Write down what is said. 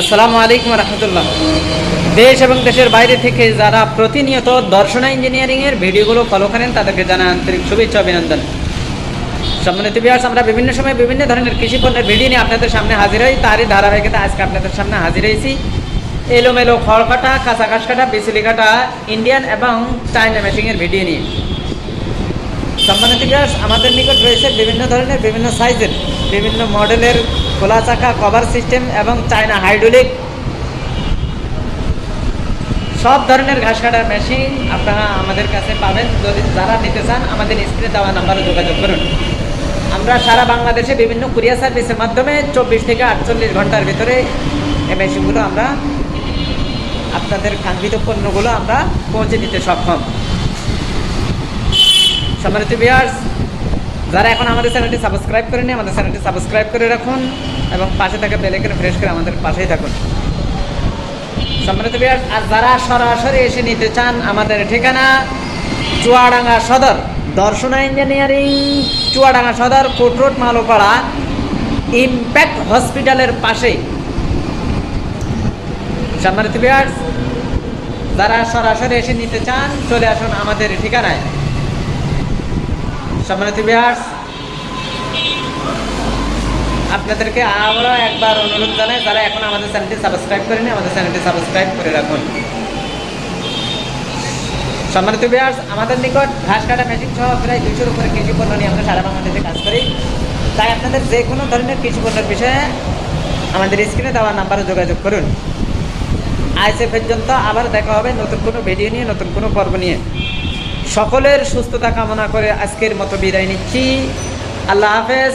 আসসালামু আলাইকুম রহমতুল্লাহ। দেশ এবং দেশের বাইরে থেকে যারা প্রতিনিয়ত দর্শনা ইঞ্জিনিয়ারিংয়ের ভিডিওগুলো ফলো করেন, তাদেরকে জানা আন্তরিক শুভেচ্ছা অভিনন্দন। সম্মানিত বিহার্স আমরা বিভিন্ন সময় বিভিন্ন ধরনের কৃষি পণ্যের ভিডিও নিয়ে আপনাদের সামনে হাজির হই। তারই ধারাবাহিকতা আজকে আপনাদের সামনে হাজির হয়েছি। এলোমেলো খড় কাটা কাঁচা ঘাস কাটা কাটা ইন্ডিয়ান এবং চায়না মেশিংয়ের ভিডিও নিয়ে। সম্মানিত বিহার্স আমাদের নিকট রয়েছে বিভিন্ন ধরনের, বিভিন্ন সাইজের বিভিন্ন মডেলের খোলা চাকা কভার সিস্টেম এবং চায়না হাইড্রোলিক সব ধরনের ঘাস কাটার মেশিন আপনারা আমাদের কাছে পাবেন। যদি যারা নিতে চান, আমাদের স্ক্রিনে দেওয়া নাম্বারে যোগাযোগ করুন। আমরা সারা বাংলাদেশে বিভিন্ন কুরিয়ার সার্ভিসের মাধ্যমে চব্বিশ থেকে আটচল্লিশ ঘণ্টার ভিতরে এই মেশিনগুলো আমরা আপনাদের কাঙ্ক্ষিত পণ্যগুলো আমরা পৌঁছে দিতে সক্ষম। সম্মানিত বিয়ার্স যারা এখন আমাদের চ্যানেলটি সাবস্ক্রাইব করেনি আমাদের চ্যানেলটি সাবস্ক্রাইব করে রাখুন। এবং পাশে থাকা বেলেকেন ফ্রেশ করে আমাদের পাশেই থাকুন। সম্মানিত বিয়ার্স আর যারা সরাসরি এসে নিতে চান আমাদের ঠিকানা, চুয়াডাঙ্গা সদর, দর্শনা ইঞ্জিনিয়ারিং চুয়াডাঙ্গা সদর কোট রোড, মালোপাড়া ইম্প্যাক্ট হসপিটালের পাশেই। সম্মানিত বিয়ার্স যারা সরাসরি এসে নিতে চান, চলে আসুন আমাদের ঠিকানায়। সম্মানিত বিহার আপনাদেরকে আবারও একবার অনুরোধ জানাই, যারা এখন আমাদের চ্যানেলটি সাবস্ক্রাইব করেনি, আমাদের চ্যানেলটি সাবস্ক্রাইব করে রাখুন। সম্মানিত বিহার আমাদের নিকট ঘাস কাটা মেশিন সহ প্রায় দুইশোর উপরে কৃষি পণ্য নিয়ে আমরা সারা বাংলাদেশে কাজ করি। তাই আপনাদের যে কোনো ধরনের কৃষি পণ্যের বিষয়ে আমাদের স্ক্রিনে দেওয়া নাম্বারে যোগাযোগ করুন। আজ পর্যন্ত আবার দেখা হবে নতুন কোনো ভিডিও নিয়ে, নতুন কোনো পর্ব নিয়ে। সকলের সুস্থতা কামনা করে আজকের মতো বিদায় নিচ্ছি। আল্লাহ হাফেজ।